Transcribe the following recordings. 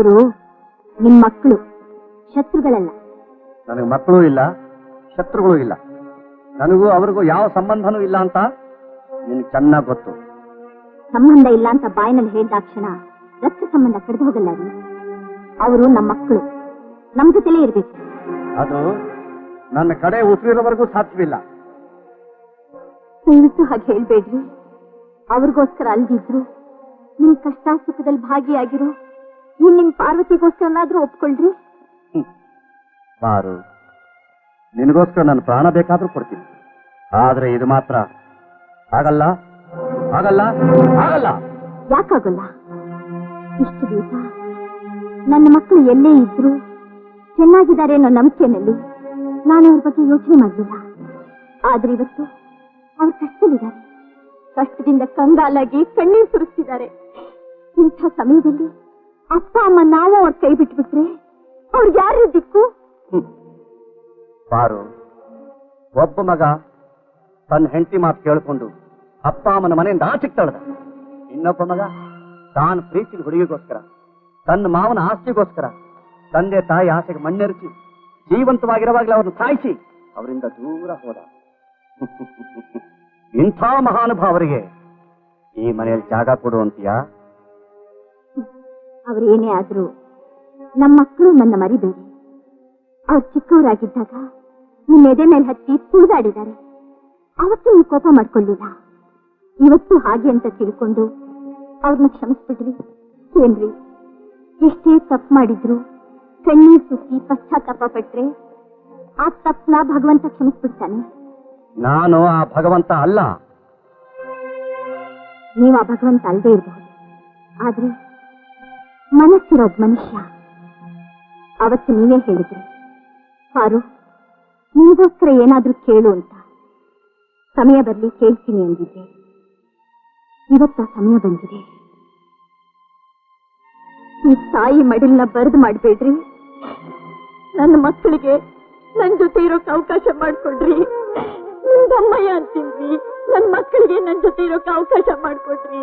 ಅವರು ನಿಮ್ ಮಕ್ಕಳು ಶತ್ರುಗಳಲ್ಲ. ನನಗೆ ಮಕ್ಕಳು ಇಲ್ಲ ಶತ್ರುಗಳು ಇಲ್ಲ. ನನಗೂ ಅವ್ರಿಗೂ ಯಾವ ಸಂಬಂಧನೂ ಇಲ್ಲ ಅಂತ ನಿನ್ ಚೆನ್ನಾಗಿ ಗೊತ್ತು. ಸಂಬಂಧ ಇಲ್ಲ ಅಂತ ಬಾಯಿನಲ್ಲಿ ಹೇಳಿದಾಕ್ಷಣ ರಕ್ತ ಸಂಬಂಧ ಕಡಿದು ಹೋಗಲ್ಲ ರೀ ಅವರು ನಮ್ಮ ಮಕ್ಕಳು ನಮ್ ಜೊತೆಲೇ ಇರ್ಬೇಕು. ಅದು ನನ್ನ ಕಡೆ ಉಸಿರಿರೋವರೆಗೂ ಸಾಧ್ಯವಿಲ್ಲ. ದಯವಿಟ್ಟು ಹಾಗೆ ಹೇಳ್ಬೇಡ್ರಿ. ಅವ್ರಿಗೋಸ್ಕರ ಅಲ್ದಿದ್ರು ನಿಮ್ ಕಷ್ಟ ಸುಖದಲ್ಲಿ ಭಾಗಿಯಾಗಿರೋ. ಪಾರ್ವತಿಗೋಸ್ಕರನಾದ್ರೂ ಒಪ್ಕೊಳ್ರಿ. ಬಾರು ನಿನಗೋಸ್ಕರ ನನ್ನ ಪ್ರಾಣ ಬೇಕಾದ್ರೂ ಕೊಡ್ತೀನಿ. ಆದ್ರೆ ಇದು ಮಾತ್ರ ಆಗಲ್ಲ? ಆಗಲ್ಲ? ಆಗಲ್ಲ? ಯಾಕಾಗಲ್ಲ? ಇಷ್ಟು ದಿವಸ ನನ್ನ ಮಕ್ಕಳು ಎಲ್ಲೇ ಇದ್ರು ಚೆನ್ನಾಗಿದ್ದಾರೆ ಅನ್ನೋ ನಂಬಿಕೆನಲ್ಲಿ ನಾನು ಅವ್ರ ಬಗ್ಗೆ ಯೋಚನೆ ಮಾಡಲಿಲ್ಲ. ಆದ್ರೆ ಇವತ್ತು ಅವ್ರು ಕಷ್ಟದಲ್ಲಿದ್ದಾರೆ. ಕಷ್ಟದಿಂದ ಕಂಗಾಲಾಗಿ ಕಣ್ಣೀರು ಸುರಿಸ್ತಿದ್ದಾರೆ. ಇಂಥ ಸಮಯದಲ್ಲಿ ಅಪ್ಪ, ಅಮ್ಮ, ನಾವು ಅವ್ರ ಕೈ ಬಿಟ್ಬಿಟ್ರೆ ಅವ್ರಿಗೆ ಯಾರು ದಿಕ್ಕು? ಪಾರು ಒಬ್ಬ ಮಗ ತನ್ನ ಹೆಂಡತಿ ಮಾತು ಕೇಳಿಕೊಂಡು ಅಪ್ಪ, ಅಮ್ಮನ ಮನೆಯಿಂದ ಆಚೆಗೆ ತಳ್ದ. ಇನ್ನೊಬ್ಬ ಮಗ ತಾನು ಪ್ರೀತಿನ ಹುಡುಗಿಗೋಸ್ಕರ, ತನ್ನ ಮಾವನ ಆಸ್ತಿಗೋಸ್ಕರ, ತಂದೆ, ತಾಯಿ ಆಸೆಗೆ ಮಣ್ಣೆರಚಿ, ಜೀವಂತವಾಗಿರುವಾಗಲೇ ಅವ್ರನ್ನ ಸಾಯಿಸಿ ಅವರಿಂದ ದೂರ ಹೋದ. ಇಂಥ ಮಹಾನುಭಾವರಿಗೆ ಈ ಮನೆಯಲ್ಲಿ ಜಾಗ ಕೊಡು ಅಂತೀಯಾ? ಅವ್ರೇನೇ ಆದ್ರೂ ನಮ್ಮ ಮಕ್ಕಳು ನನ್ನ ಮರಿಬೇಡಿ. ಅವ್ರು ಚಿಕ್ಕವರಾಗಿದ್ದಾಗ ನಿಮ್ಮ ಎದೆ ಮೇಲೆ ಹತ್ತಿ ತುಳಿದಾಡಿದ್ದಾರೆ ಅವತ್ತು ನೀವು ಕೋಪ ಮಾಡ್ಕೊಳ್ಳಿಲ್ಲ. ಇವತ್ತು ಹಾಗೆ ಅಂತ ತಿಳ್ಕೊಂಡು ಅವ್ರನ್ನ ಕ್ಷಮಿಸ್ಬಿಡ್ರಿ. ಏನ್ರಿ ಎಷ್ಟೇ ತಪ್ಪು ಮಾಡಿದ್ರು ಕಣ್ಣೀರ್ ಸುತ್ತಿ ಪಶ್ಚಾತ್ತಾಪ ಪಟ್ರೆ ಆ ತಪ್ಪನ ಭಗವಂತ ಕ್ಷಮಿಸ್ಬಿಡ್ತಾನೆ. ನಾನು ಆ ಭಗವಂತ ಅಲ್ಲ. ನೀವು ಆ ಭಗವಂತ ಅಲ್ಲದೆ ಇರಬಹುದು ಆದ್ರೆ ಮನಸ್ಸಿರೋದ್ ಮನುಷ್ಯ. ಅವತ್ತು ನೀವೇ ಹೇಳಿದ್ರಿ ಪಾರು ನಿಮಗೋಸ್ಕರ ಏನಾದ್ರೂ ಕೇಳು ಅಂತ. ಸಮಯ ಬರಲಿ ಕೇಳ್ತೀನಿ ಅಂದಿದ್ದೆ. ಇವತ್ತ ಸಮಯ ಬಂದಿದೆ. ಈ ತಾಯಿ ಮಡಿಲ್ನ ಬರೆದು ಮಾಡಬೇಡ್ರಿ. ನನ್ನ ಮಕ್ಕಳಿಗೆ ನನ್ನ ಜೊತೆ ಇರೋಕೆ ಅವಕಾಶ ಮಾಡ್ಕೊಡ್ರಿ. ನಿಮ್ದಮ್ಮಯ್ಯ ಅಂತೀನಿ ನನ್ನ ಮಕ್ಕಳಿಗೆ ನನ್ನ ಜೊತೆ ಇರೋಕೆ ಅವಕಾಶ ಮಾಡ್ಕೊಡ್ರಿ.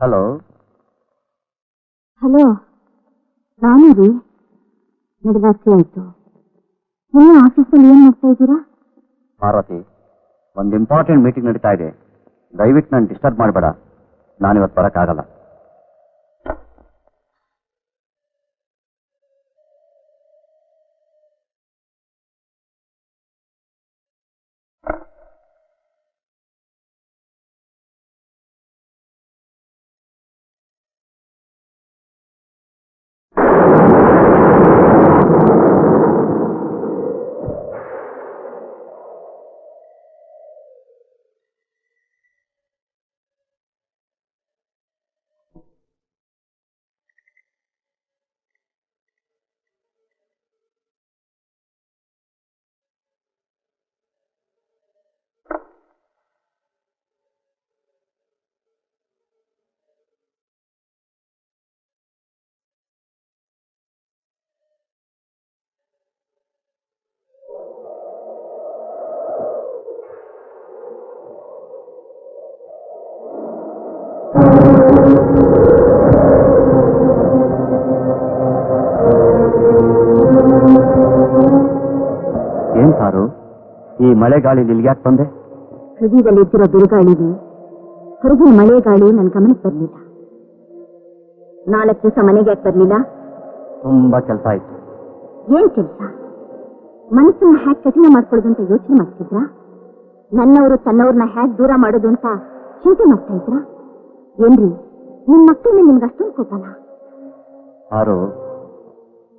ಹಲೋ? ಹಲೋ ನಾನು ರೀ ಆಯ್ತು. ನೀವು ಆಫೀಸಲ್ಲಿ ಏನ್ ಮಾಡ್ತಾ ಇದ್ದೀರಾ? ಪಾರ್ವತಿ ಒಂದು ಇಂಪಾರ್ಟೆಂಟ್ ಮೀಟಿಂಗ್ ನಡೀತಾ ಇದೆ. ದಯವಿಟ್ಟು ನಾನು ಡಿಸ್ಟರ್ಬ್ ಮಾಡಬೇಡ. ನಾನಿವತ್ತು ಬರೋಕ್ಕಾಗಲ್ಲ. ಈ ಮಳೆ ಗಾಳಿ ಇಲ್ಲಿಗ್ಯಾಕೆ ಬಂದೆ? ಹೃದಯದಲ್ಲಿ ಇದ್ದಿರೋ ಬಿರುಗಾಳಿಗೆ ಹೊರಗಿನ ಮಳೆ ಗಾಳಿ ನನ್ನ ಗಮನಕ್ಕೆ ಬರಲಿಲ್ಲ. ನಾಲ್ಕು ದಿವಸ ಮನೆಗೆ ಯಾಕೆ ಬರಲಿಲ್ಲ? ತುಂಬಾ ಕೆಲಸ ಆಯ್ತು. ಏನ್ ಕೆಲಸ? ಮನಸ್ಸನ್ನ ಹ್ಯಾಕ್ ಕಠಿಣ ಮಾಡ್ಕೊಳ್ಳೋದು ಅಂತ ಯೋಚನೆ ಮಾಡ್ತಿದ್ರ? ನನ್ನವರು ತನ್ನವ್ರನ್ನ ಹ್ಯಾಕ್ ದೂರ ಮಾಡೋದು ಅಂತ ಚಿಂತೆ ಮಾಡ್ತಾ ಇದ್ರ? ಏನ್ರಿ ನಿಮ್ ಮಕ್ಕಳ ಮೇಲೆ ನಿಮ್ಗೆ ಅಷ್ಟೊಂದು ಕೋಪನ?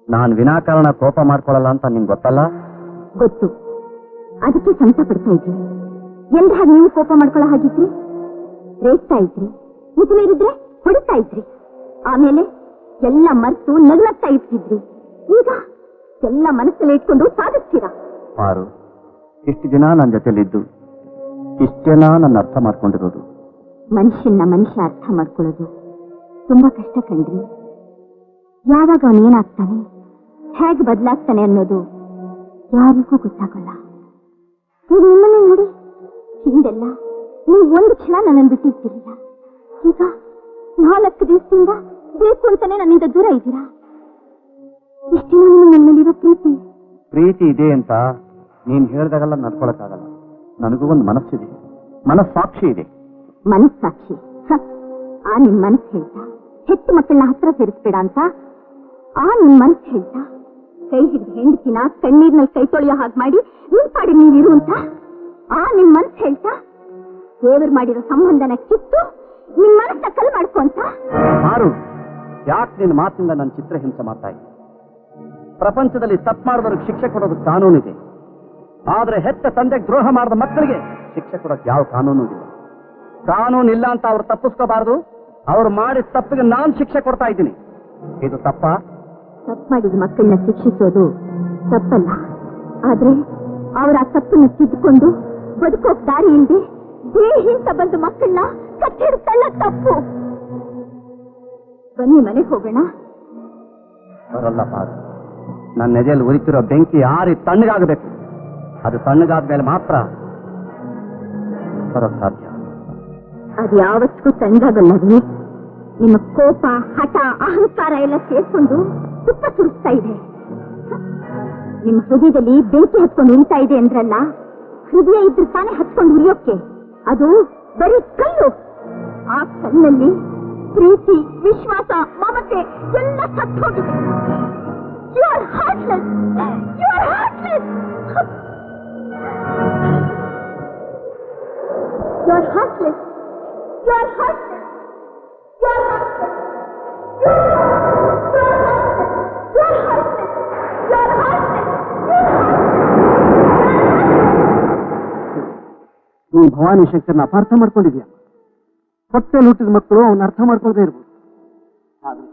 ನಾನ್ ವಿನಾಕಾರಣ ಕೋಪ ಮಾಡ್ಕೊಳ್ಳಲ್ಲ ಅಂತ ನಿಂಗೆ ಗೊತ್ತಲ್ಲ? ಗೊತ್ತು. ಅದಕ್ಕೆ ಸಂತ ಪಡ್ತಾ ಇದ್ದೀನಿ ಎಲ್ರ ಹಾಗೆ ನೀವು ಕೋಪ ಮಾಡ್ಕೊಳ್ಳೋ ಹಾಗಿದ್ರಿ? ರೇಗ್ತಾ ಇದ್ರಿ. ಮುಗಿಲಿರಿದ್ರೆ ಹೊಡಿತಾ ಇದ್ರಿ. ಆಮೇಲೆ ಎಲ್ಲ ಮರೆತು ನಗ್ನಗ್ತಾ ಇರ್ತಿದ್ರಿ. ಈಗ ಎಲ್ಲ ಮನಸ್ಸಲ್ಲಿ ಇಟ್ಕೊಂಡು ಸಾಧಿಸ್ತೀರಾ ಪಾರು ಇಷ್ಟು ದಿನ ನನ್ನ ಜೊತೆಲಿದ್ದು ಇಷ್ಟೇನಾ ನನ್ನ ಅರ್ಥ ಮಾಡ್ಕೊಂಡಿರೋದು. ಮನುಷ್ಯನ್ನ ಮನುಷ್ಯ ಅರ್ಥ ಮಾಡ್ಕೊಳ್ಳೋದು ತುಂಬಾ ಕಷ್ಟ ಕಂಡ್ರಿ ಯಾವಾಗ ಅವನೇನಾಗ್ತಾನೆ ಹೇಗೆ ಬದಲಾಗ್ತಾನೆ ಅನ್ನೋದು ಯಾರಿಗೂ ಗೊತ್ತಾಗಲ್ಲ. ಈಗ ನಿಮ್ಮನ್ನೇ ನೋಡಿ. ಹಿಂದೆಲ್ಲ ನೀವು ಒಂದು ಕ್ಷಣ ನನ್ನನ್ನು ಬಿಟ್ಟಿರ್ತಿರಲಿಲ್ಲ ಈಗ ನಾಲ್ಕು ದಿವಸದಿಂದ ಬೇಕು ಅಂತಾನೆ ನನ್ನಿಂದ ದೂರ ಇದ್ದೀರಾ? ದಿನ ನಿಮ್ಮ ನನ್ನ ಮೇಲಿರೋ ಪ್ರೀತಿ? ಪ್ರೀತಿ ಇದೆ ಅಂತ ನೀನ್ ಹೇಳ್ದಾಗೆಲ್ಲ ನಡ್ಕೊಳಕ್ಕಾಗಲ್ಲ. ನನಗೂ ಒಂದು ಮನಸ್ಸಿದೆ. ಮನಸ್ಸಾಕ್ಷಿ ಇದೆ. ಮನಸ್ಸಾಕ್ಷಿ? ಹ, ಆ ನಿಮ್ ಮನಸ್ಸು ಹೇಳ್ತಾ ಹೆತ್ತು ಮಕ್ಕಳನ್ನ ಹತ್ರ ಸೇರಿಸ್ಬೇಡ ಅಂತ ಆ ನಿಮ್ ಮನಸ್ಸು ಹೇಳ್ತಾ. ಕೈ ಹಿಡಿದು ಹೆಂಡತಿನ ಕಣ್ಣೀರ್ನಲ್ಲಿ ಕೈ ತೊಳೆಯೋ ಹಾಗೆ ಮಾಡಿ, ನಿಮ್ ಪಾಡಿ ನೀವಿರು ಅಂತ? ಆ ನಿಮ್ ಮನ್ಸ್ ಹೇಳ್ತಾ, ದೇವರು ಮಾಡಿರೋ ಸಂಬಂಧನ ಕಿತ್ತು, ನಿಮ್ ಮನಸ್ಸ ಕಲ್ ಮಾಡ್ಕೊಂತ ಮಾರು, ಯಾಕೆ ನಿನ್ನ ಮಾತಿಂದ ನನ್ನ ಚಿತ್ರ ಹಿಂಸೆ ಮಾಡ್ತಾ ಇದ್ದೆ? ಪ್ರಪಂಚದಲ್ಲಿ ತಪ್ಪು ಮಾಡಿದವ್ರಿಗೆ ಶಿಕ್ಷೆ ಕೊಡೋದು ಕಾನೂನಿದೆ ಆದ್ರೆ ಹೆತ್ತ ತಂದೆಗೆ ದ್ರೋಹ ಮಾಡಿದ ಮಕ್ಕಳಿಗೆ ಶಿಕ್ಷೆ ಕೊಡೋದು ಯಾವ ಕಾನೂನು ಇಲ್ಲ. ಕಾನೂನು ಇಲ್ಲ ಅಂತ ಅವ್ರು ತಪ್ಪಿಸ್ಕೋಬಾರ್ದು. ಅವ್ರು ಮಾಡಿದ ತಪ್ಪಿಗೆ ನಾನು ಶಿಕ್ಷೆ ಕೊಡ್ತಾ ಇದ್ದೀನಿ. ಇದು ತಪ್ಪಾ? ತಪ್ಪು ಮಾಡಿದ ಮಕ್ಕಳನ್ನ ಶಿಕ್ಷಿಸೋದು ತಪ್ಪಲ್ಲ. ಆದ್ರೆ ಅವರ ಆ ತಪ್ಪನ್ನ ತಿದ್ದುಕೊಂಡು ಬದುಕೋಕ್ ದಾರಿ ಇಲ್ಲದೆ ದೇಹಿಂತ ಬಂದು ಮಕ್ಕಳನ್ನ ಕಟ್ಟಿಡ್ತಲ್ಲ ತಪ್ಪು. ಬನ್ನಿ ಮನೆಗೆ ಹೋಗೋಣ. ಬರಲ್ಲ ಪಾರು ನನ್ನ ಎದೆಯಲ್ಲಿ ಉರಿತಿರೋ ಬೆಂಕಿ ಯಾರಿ ತಣ್ಣಗಾಗಬೇಕು. ಅದು ತಣ್ಣಗಾದ್ಮೇಲೆ ಮಾತ್ರ ಬರೋಕ್ ಸಾಧ್ಯ. ಅದು ಯಾವತ್ತಿಗೂ ತಣ್ಣಗಾಗಲ್ಲವೇ ನಿಮ್ಮ ಕೋಪ ಹಠ ಅಹಂಕಾರ ಎಲ್ಲ ಸೇರ್ಕೊಂಡು ತುಪ್ಪ ಸುರಿಸ್ತಾ ಇದೆ. ನಿಮ್ಮ ಹೃದಯದಲ್ಲಿ ಬೆಂಕಿ ಹತ್ಕೊಂಡು ಉರಿತಾ ಇದೆ ಅಂದ್ರಲ್ಲ, ಹೃದಯ ಇದ್ರೆ ತಾನೇ ಹತ್ಕೊಂಡು ಉರಿಯೋಕೆ. ಅದು ಬರೀ ಕಲ್ಲು. ಆ ಕಲ್ಲಲ್ಲಿ ಪ್ರೀತಿ, ವಿಶ್ವಾಸ, ಮಮತೆ ಎಲ್ಲ ಸತ್ತು ಹೋಗಿದೆ you are heartless you are heartless you are heartless you are heartless you are ನೀನು ಭವಾನಿ ಶಂಕರ್ನ ಅಪಾರ್ಥ ಮಾಡ್ಕೊಂಡಿದ್ಯಾ? ಹೊಟ್ಟೆಲ್ ಹುಟ್ಟಿದ ಮಕ್ಕಳು ಅವನ ಅರ್ಥ ಮಾಡ್ಕೊಳ್ದೇ ಇರ್ಬೋದು. ಆದ್ರೆ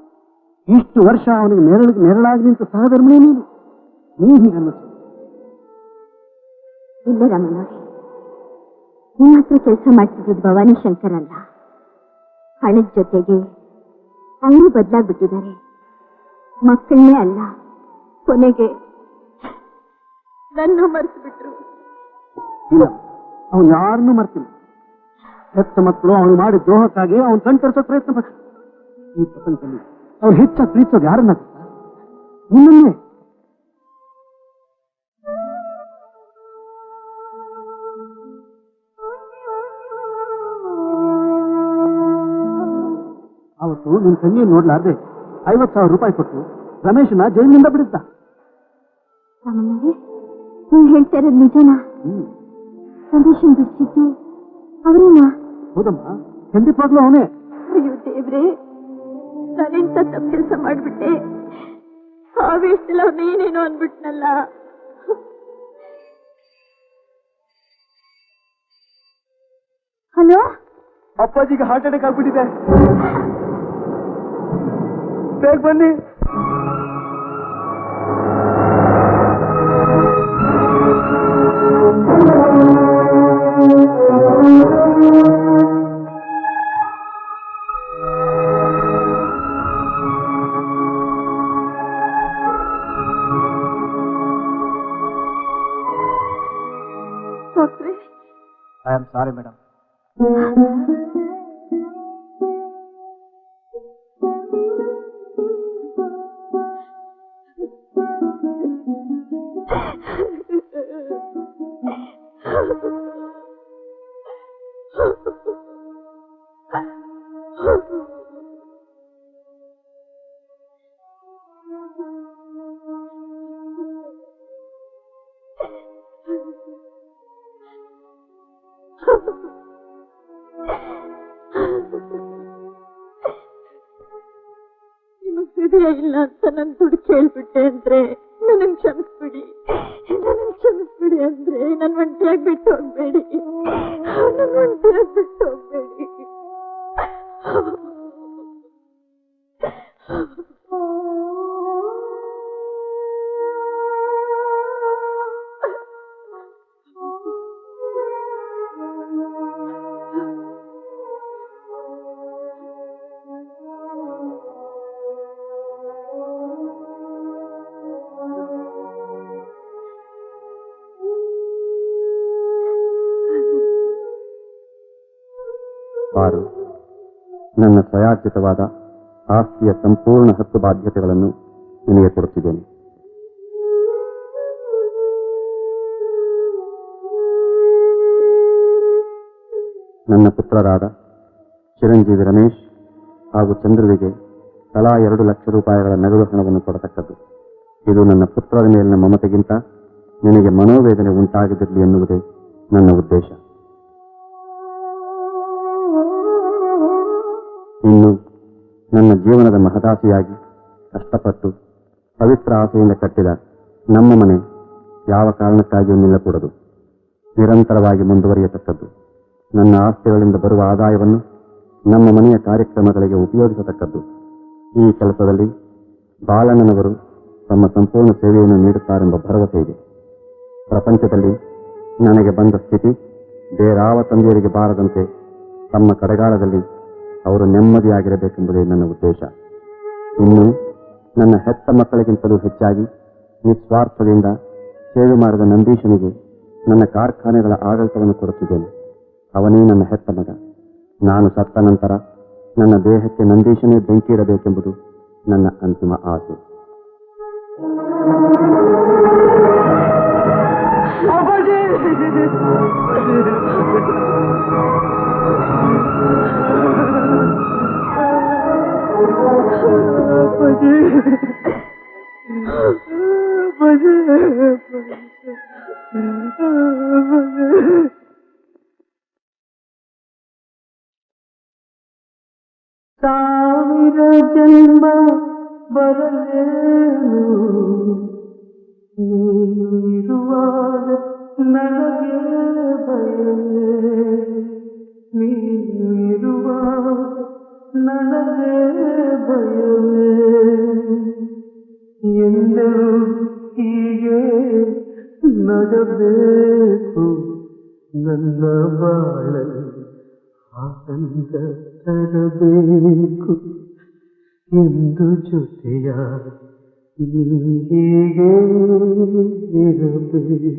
ಇಷ್ಟು ವರ್ಷ ಅವನಿಗೆ ನೆರಳು ನೆರಳಾಗಿ ನಿಂತ ಸಹಧರ್ಮನೇ ನೀನು. ನೀನು ಹೀಗೆ ಅನ್ನಿಸ್ತು ಇಲ್ಲ ರಮಣ ನಿಮ್ಮ ಹತ್ರ ಕೆಲಸ ಮಾಡ್ತಿದ್ದು ಭವಾನಿ ಶಂಕರ್ ಅಲ್ಲ. ಹಣದ ಜೊತೆಗೆ ಅವರು ಬದಲಾಗ್ಬಿಟ್ಟಿದ್ದಾರೆ. ಮಕ್ಕಳನ್ನೇ ಅಲ್ಲ ಕೊನೆಗೆ ನನ್ನ ಮರೆತು ಇಲ್ಲ. ಅವನು ಯಾರನ್ನೂ ಮರ್ತಿಲ್ಲ. ಹೆತ್ತ ಮಕ್ಕಳು ಅವನು ಮಾಡಿ ದ್ರೋಹಕ್ಕಾಗಿ ಅವನು ಕಣ್ತರಿಸೋ ಪ್ರಯತ್ನ ಪಟ್ಟ. ಈ ಪ್ರಪಂಚದಲ್ಲಿ ಅವ್ರು ಹೆಚ್ಚಾಗಿ ಪ್ರೀತಿಸೋದು ಯಾರನ್ನ ನಿನ್ನೇ ನಿನ್ನನ್ನೇ. ಅವತ್ತು ನಿನ್ ತಂಗಿ ನೋಡ್ಲಾರ್ದೆ ಐವತ್ ಸಾವಿರ ರೂಪಾಯಿ ಕೊಟ್ಟು ರಮೇಶನ ಜೈಲಿನಿಂದ ಬಿಡಿಸ್ತಾ ನೀವು ಹೇಳ್ತಾ ಇರೋದು ನಿಜನಾ? ಹ್ಮ್. ಸಂದೇಶನ್ ಬಿಡಿಸಿದ್ದು ಅವರೇನಾ? ಹೌದಮ್ಮ ಖಂಡಿತವಾಗ್ಲೂ ಅವನೇ. ಅಯ್ಯೋ ದೇವ್ರೆ ನಾನಿಂತ ತಪ್ಪು ಕೆಲಸ ಮಾಡ್ಬಿಟ್ಟೆ? ಆವೇಶದಲ್ಲಿ ಅವನೇನೇನೋ ಅನ್ಬಿಟ್ನಲ್ಲ ಹಲೋ? ಅಪ್ಪಾಜಿಗೆ ಹಾರ್ಟ್ ಅಟ್ಯಾಕ್ ಆಗ್ಬಿಟ್ಟಿದೆ. ಬೇಗ ಬನ್ನಿ. I am sorry, madam. ಇಲ್ಲ ಅಂತ ನನ್ ದುಡ್ಡು ಕೇಳ್ಬಿಟ್ಟೆ ಅಂದ್ರೆ ನನಗ್ ಕ್ಷಮಿಸ್ಬಿಡಿ. ನನಗ್ ಕ್ಷಮಿಸ್ಬಿಡಿ ಅಂದ್ರೆ ನನ್ ಒಂಟಿಯಾಗಿ ಬಿಟ್ಟು ಹೋಗ್ಬೇಡಿ. ನನ್ ಒಂಟಿಯಾಗಿ ಬಿಟ್ಟು ಹೋಗ್ಬೇಡಿ. ಬಾರು ನನ್ನ ಸ್ವಯಾರ್ಜಿತವಾದ ಆಸ್ತಿಯ ಸಂಪೂರ್ಣ ಹತ್ತು ಬಾಧ್ಯತೆಗಳನ್ನು ನಿನಗೆ ಕೊಡುತ್ತಿದ್ದೇನೆ. ನನ್ನ ಪುತ್ರರಾದ ಚಿರಂಜೀವಿ ರಮೇಶ್ ಹಾಗೂ ಚಂದ್ರುವಿಗೆ ತಲಾ ಎರಡು ಲಕ್ಷ ರೂಪಾಯಿಗಳ ನಗದು ಹಣವನ್ನು ಕೊಡತಕ್ಕದ್ದು. ಇದು ನನ್ನ ಪುತ್ರರ ಮೇಲಿನ ಮಮತೆಗಿಂತ ನಿನಗೆ ಮನೋವೇದನೆ ಉಂಟಾಗದಿರಲಿ ಎನ್ನುವುದೇ ನನ್ನ ಉದ್ದೇಶ. ಇನ್ನು ನನ್ನ ಜೀವನದ ಮಹದಾಸೆಯಾಗಿ ಕಷ್ಟಪಟ್ಟು ಪವಿತ್ರ ಆಸೆಯಿಂದ ಕಟ್ಟಿದ ನಮ್ಮ ಮನೆ ಯಾವ ಕಾರಣಕ್ಕಾಗಿಯೂ ನಿಲ್ಲಕೂಡದು? ನಿರಂತರವಾಗಿ ಮುಂದುವರಿಯತಕ್ಕದ್ದು. ನನ್ನ ಆಸ್ತಿಗಳಿಂದ ಬರುವ ಆದಾಯವನ್ನು ನಮ್ಮ ಮನೆಯ ಕಾರ್ಯಕ್ರಮಗಳಿಗೆ ಉಪಯೋಗಿಸತಕ್ಕದ್ದು. ಈ ಕೆಲಸದಲ್ಲಿ ಬಾಲಣ್ಣನವರು ತಮ್ಮ ಸಂಪೂರ್ಣ ಸೇವೆಯನ್ನು ನೀಡುತ್ತಾರೆಂಬ ಭರವಸೆ ಇದೆ. ಪ್ರಪಂಚದಲ್ಲಿ ನನಗೆ ಬಂದ ಸ್ಥಿತಿ ಬೇರಾವ ತಂದೆಯರಿಗೆ ಬಾರದಂತೆ ತಮ್ಮ ಕಡೆಗಾಲದಲ್ಲಿ ಅವರು ನೆಮ್ಮದಿಯಾಗಿರಬೇಕೆಂಬುದೇ ನನ್ನ ಉದ್ದೇಶ. ಇನ್ನು ನನ್ನ ಹೆತ್ತ ಮಕ್ಕಳಿಗಿಂತಲೂ ಹೆಚ್ಚಾಗಿ ನಿಸ್ವಾರ್ಥದಿಂದ ಸೇವೆ ಮಾಡಿದ ನಂದೀಶನಿಗೆ ನನ್ನ ಕಾರ್ಖಾನೆಗಳ ಆಡಳಿತವನ್ನು ಕೊಡುತ್ತಿದ್ದೇನೆ. ಅವನೇ ನನ್ನ ಹೆತ್ತ ಮಗ. ನಾನು ಸತ್ತ ನಂತರ ನನ್ನ ದೇಹಕ್ಕೆ ನಂದೀಶನೇ ಬೆಂಕಿ ಇಡಬೇಕೆಂಬುದು ನನ್ನ ಅಂತಿಮ ಆಸೆ. ಸಾವಿರ ಜನ್ಮ ಬರಲೇನು ನೀನು ಇರುವಾಗ ನನಗೆ ಭಯವೇ ನೀನು ಇರುವಾಗ ನನಗೆ ಭಯವೇ ಎಂದೆವು ಹೀಗೆ ನಗಬೇಕು ನನ್ನ ಬಾಳಲ್ಲಿ ಆನಂದ ತರಬೇಕು ಎಂದು ಜೊತೆಯ ನೀ ಹೀಗೆ ಇರಬೇಕು